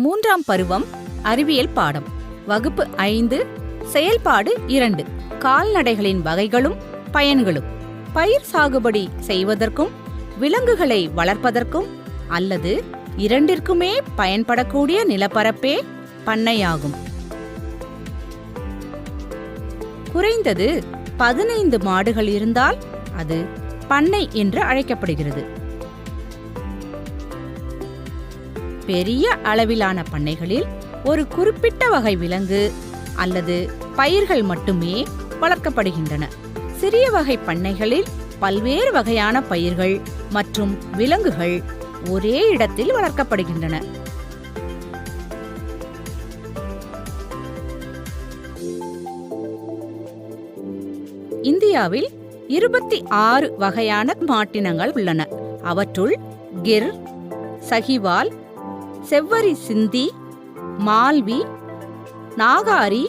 மூன்றாம் பருவம் அறிவியல் பாடம். வகுப்பு ஐந்து செயல்பாடு இரண்டு. கால்நடைகளின் வகைகளும் பயன்களும். பயிர் சாகுபடி செய்வதற்கும் விலங்குகளை வளர்ப்பதற்கும் அல்லது இரண்டிற்குமே பயன்படக்கூடிய நிலப்பரப்பே பண்ணையாகும். குறைந்தது பதினைந்து மாடுகள் இருந்தால் அது பண்ணை என்று அழைக்கப்படுகிறது. பெரிய அளவிலான பண்ணைகளில் ஒரு குறிப்பிட்ட வகை விலங்கு அல்லது பயிர்கள் மட்டுமே வளர்க்கப்படுகின்றன. சிறிய வகை பண்ணைகளில் பல்வேறு வகையான பயிர்கள் மற்றும் விலங்குகள் ஒரே இடத்தில் வளர்க்கப்படுகின்றன. இந்தியாவில் இருபத்தி ஆறு வகையான மாட்டினங்கள் உள்ளன. அவற்றுள் கிர் சஹிவால் செவ்வரி சிந்தி மால்வி நாகாரி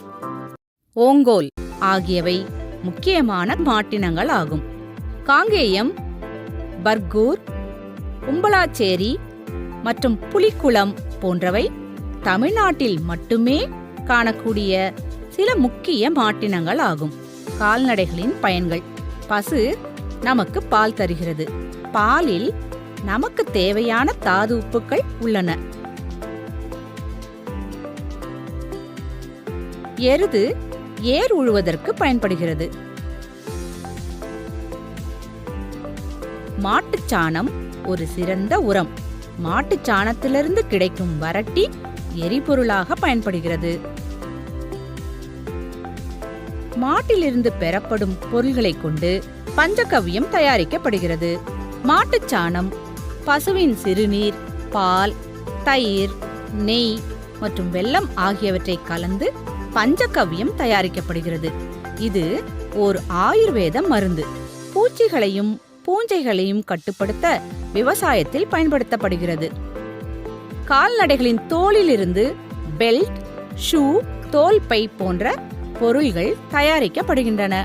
ஓங்கோல் ஆகியவை முக்கியமான மாட்டினங்கள் ஆகும் காங்கேயம் பர்கூர் கும்பலாச்சேரி மற்றும் புலிக்குளம் போன்றவை தமிழ்நாட்டில் மட்டுமே காணக்கூடிய சில முக்கிய மாட்டினங்கள் ஆகும் கால்நடைகளின் பயன்கள். பசு நமக்கு பால் தருகிறது. பாலில் நமக்கு தேவையான தாது உப்புக்கள் உள்ளன. எருது ஏர் உழுவதற்கு பயன்படுகிறது. மாட்டுச் சாணம் ஒரு சிறந்த உரம். மாட்டுச் சாணத்திலிருந்து கிடைக்கும் வரட்டி எரிபொருளாக பயன்படுகிறது. மாட்டிலிருந்து பெறப்படும் பொருள்களை கொண்டு பஞ்சகவ்யம் தயாரிக்கப்படுகிறது. மாட்டுச் சாணம் பசுவின் சிறுநீர் பால் தயிர் நெய் மற்றும் வெல்லம் ஆகியவற்றை கலந்து பஞ்சகவ்யம் தயாரிக்கப்படுகிறது. இது ஓர் ஆயுர்வேத மருந்து. பூச்சிகளையும் பூஞ்சைகளையும் கட்டுப்படுத்த விவசாயத்தில் பயன்படுத்தப்படுகிறது. கால்நடைகளின் தோலிலிருந்து பெல்ட் ஷூ தோல் பை போன்ற பொருள்கள் தயாரிக்கப்படுகின்றன.